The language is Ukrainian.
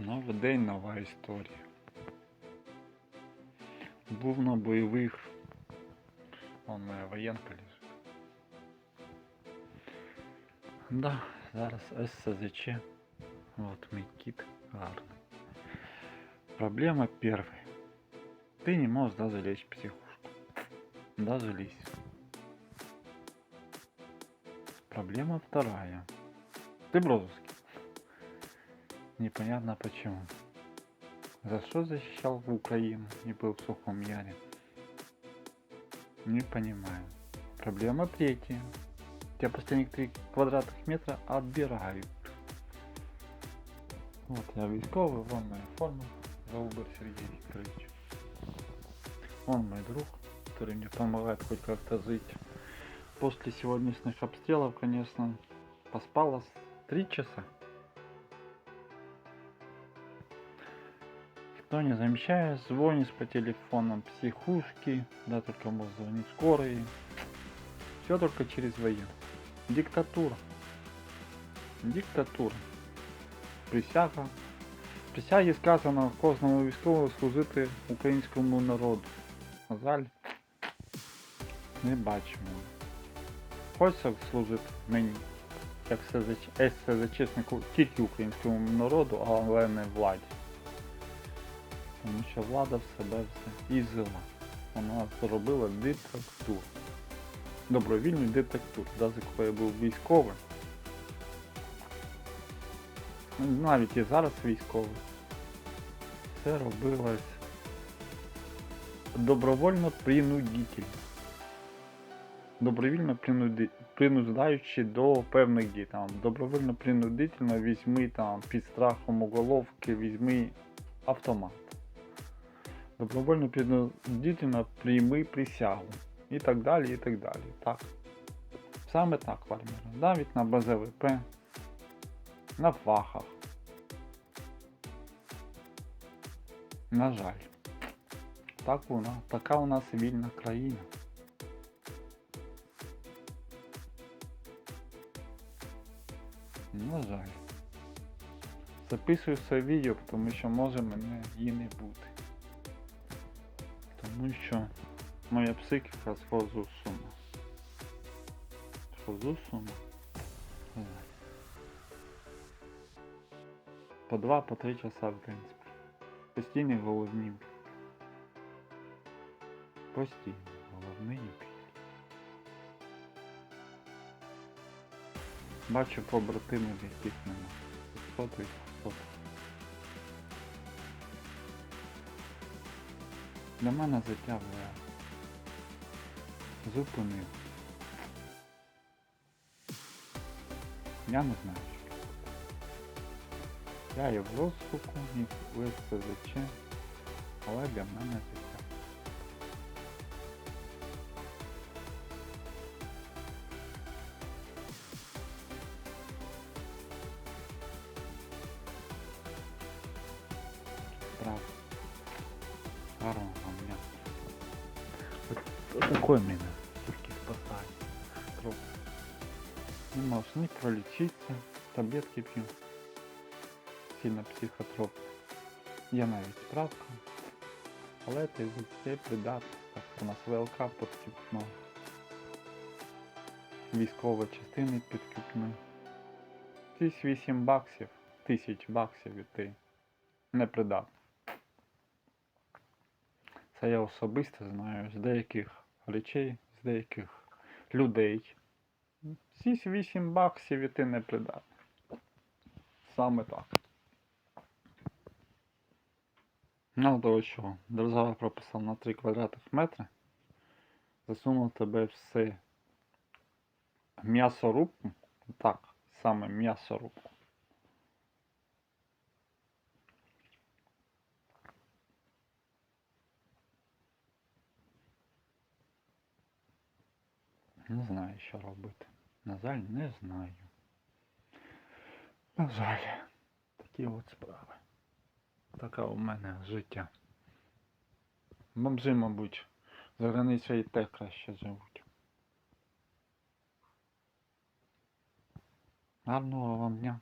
Новий день, нова історія. Був на бойових. Вон моя воєнка лежить. Да, зараз ССЗЧ. Вот мій кіт гарний. Проблема первая. Ты не можешь даже лечь в психушку. Даже лезь. Проблема вторая. Ты в розыске. Непонятно почему. За что защищал Украину и был в Сухом Яре? Не понимаю. Проблема третья. Тебя последних 3 квадратных метра отбирают. Вот я військовий, вон моя форма. Голубер Сергей Викторович. Он мой друг, который мне помогает хоть как-то жить. После сегодняшних обстрелов, конечно, поспалось 3 часа. Кто не замечает, звонишь по телефонам психушки, да только может звонить скорые. Все только через воен. Диктатура. Диктатура. Присяга. В Присягі сказано кожному військовому служити українському народу. На жаль, не бачимо. Хочеться служити мені, як СЗЧ, СЗЧСнику тільки українському народу, але не владі. Тому що влада в себе все ізила. Вона зробила диктатуру. Добровільну диктатуру. Навіть коли я був військовим. Навіть і зараз військовий. Це робилось добровольно принудительно. Добровільно принуди... принуждаючи до певних дій. Там, добровольно принудительно візьми там під страхом уголовки, візьми автомат. Добровольно принудительно прийми присягу. І так далі, і так далі. Так. Саме так в. Навіть на БЗВП, на фахах. На жаль. Так нас, така у нас вільна країна. На жаль. Записую це відео, тому що може мене і не бути. Тому що моя психіка з ума. Схожу з ума. Не знаю. По два, по три часа в головні біль. Постійні головні біль. Бачу побратимів, яких нема. Фото і фото. Для мене вже зупинив. Я не знаю. Я і в розшуку, і в СЗЧ, але для мене вам дня. Вот такой меня все-таки спасает. Не можешь не пролечиться, таблетки пью. Сильно психотроп. Я навіть справка. Але це все придатно. Так, у нас ВЛК підкупно. Військова частини підкупно. Десь 8 баксів, тисяч баксів і ти не придатний. Це я особисто знаю з деяких речей, з деяких людей. Сісь 8 баксів і ти не придатний. Саме так. Ну, того що держава прописала на 3 квадратних метри, засунув тебе все м'ясорубку, так, саме м'ясорубку. Не знаю, що робити. На жаль, не знаю. На жаль, такі от справи. Така у мене життя. Бомжи, мабуть, за границею і те краще живуть. Гарного вам дня.